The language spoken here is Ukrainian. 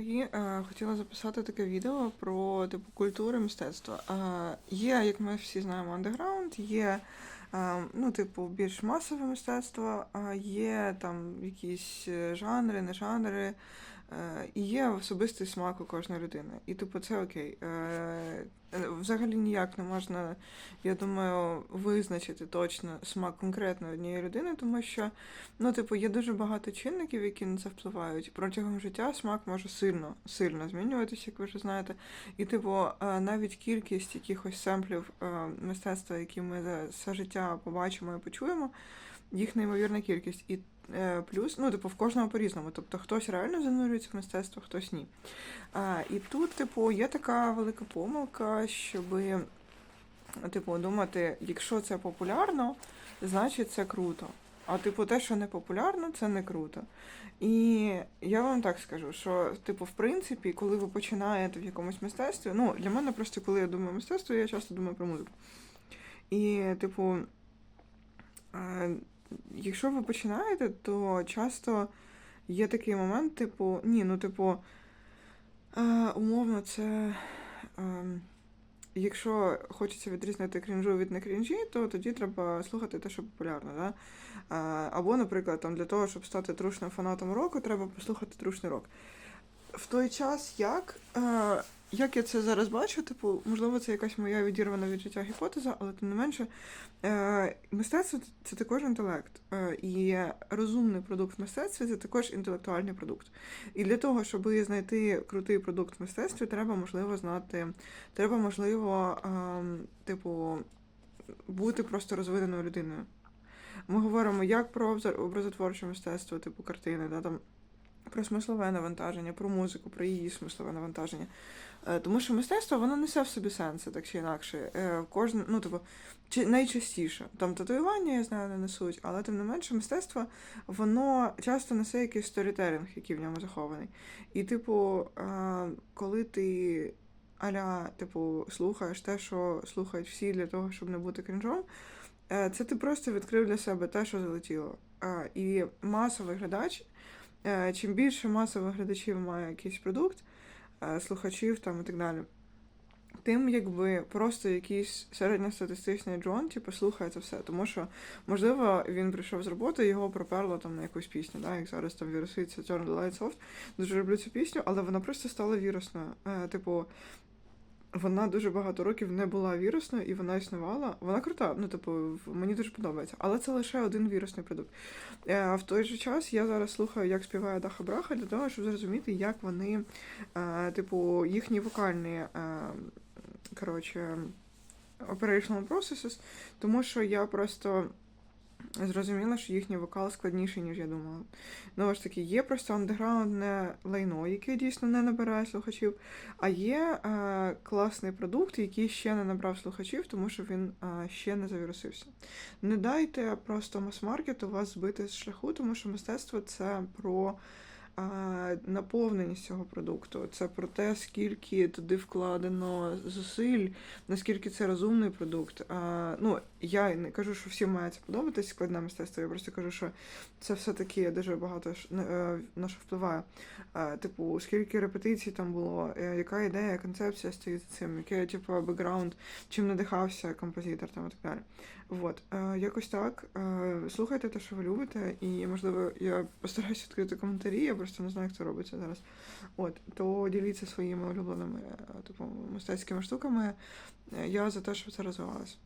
Дорогі, е, хотіла записати таке відео про типу культури мистецтва. Є, як ми всі знаємо, андеграунд, є е, ну, типу, більш масове мистецтво, є там якісь е, жанри, не жанри, і є особистий смак у кожної людини. І типу це окей. Е, е, Взагалі ніяк не можна, я думаю, визначити точно смак конкретно однієї людини, тому що Ну, типу, є дуже багато чинників, які на це впливають. Протягом життя смак може сильно, сильно змінюватися, як ви вже знаєте. І, типу, е, навіть кількість якихось семплів е, мистецтва, які ми за все життя побачимо і почуємо, їх неймовірна кількість. І е, плюс, ну, типу, в кожного по-різному. Тобто хтось реально занурюється в мистецтво, хтось ні. А, І тут, типу, є така велика помилка, щоби, типу, думати, якщо це популярно, значить це круто. А типу, те, що не популярно, це не круто. І я вам так скажу, що, типу, в принципі, коли ви починаєте в якомусь мистецтві, ну, для мене просто, коли я думаю мистецтво, я часто думаю про музику. І, типу, е, якщо ви починаєте, то часто є такий момент, типу, ні, ну, типу, е, умовно, це. Е, Якщо хочеться відрізнити крінжу від не крінжі, то тоді треба слухати те, що популярно. Да? Або, наприклад, там, для того, щоб стати трушним фанатом року, треба послухати трушний рок. В той час, як, е, як я це зараз бачу, типу, можливо, це якась моя відірвана від життя гіпотеза, але тим не менше, е, мистецтво це також інтелект. Е, і розумний продукт в мистецтві це також інтелектуальний продукт. І для того, щоб знайти крутий продукт в мистецтві, треба можливо знати, треба можливо, ем, типу, бути просто розвиненою людиною. Ми говоримо як про образотворче мистецтво, типу картини, да, там, про смислове навантаження, про музику, про її смислове навантаження. Е, Тому що мистецтво воно несе в собі сенси, так чи інакше. Е, Кожен, ну, типу, чи найчастіше. Там татуювання, я знаю, не несуть, але тим не менше, мистецтво воно часто несе якийсь сторітелінг, який в ньому захований. І, типу, е, коли ти аля, типу, слухаєш те, що слухають всі для того, щоб не бути крінжом, це ти просто відкрив для себе те, що залетіло. І масовий глядач, чим більше масових глядачів має якийсь продукт, е, слухачів там і так далі. Тим, якби просто якийсь середньостатистичний Джон, типу, слухає це все. Тому що, можливо, він прийшов з роботи, його проперло там на якусь пісню, да, як зараз там вірусується Turn the Lights Off. Дуже люблю цю пісню, але вона просто стала вірусною. Е, типу, вона дуже багато років не була вірусною, і вона існувала. Вона крута, ну, типу, мені дуже подобається. Але це лише один вірусний продукт. Е, в той же час я зараз слухаю, як співає Даха Браха, для того, щоб зрозуміти, як вони, е, типу, їхні вокальні, е, коротше, operational processes, тому що я просто. Зрозуміла, що їхній вокал складніший, ніж я думала. Ну, ж таки, є просто андеграундне лайно, яке дійсно не набирає слухачів, а є е, класний продукт, який ще не набрав слухачів, тому що він е, ще не завірусився. Не дайте просто мас-маркету вас збити з шляху, тому що мистецтво це про е, наповненість цього продукту. Це про те, скільки туди вкладено зусиль, наскільки це розумний продукт. Е, ну, я не кажу, що всім має це подобатись складне мистецтво. Я просто кажу, що це все-таки дуже багато е, на що впливає. Е, Типу, скільки репетицій там було, е, яка ідея, концепція стоїть за цим, який, типу, бекграунд, чим надихався композитор там і так далі. Вот. Е, Якось так. Слухайте те, що ви любите, і, можливо, я постараюся відкрити коментарі, я просто не знаю, як це робиться зараз. От, то діліться своїми улюбленими, е, типу, мистецькими штуками. Е, Я за те, щоб це розвивалося.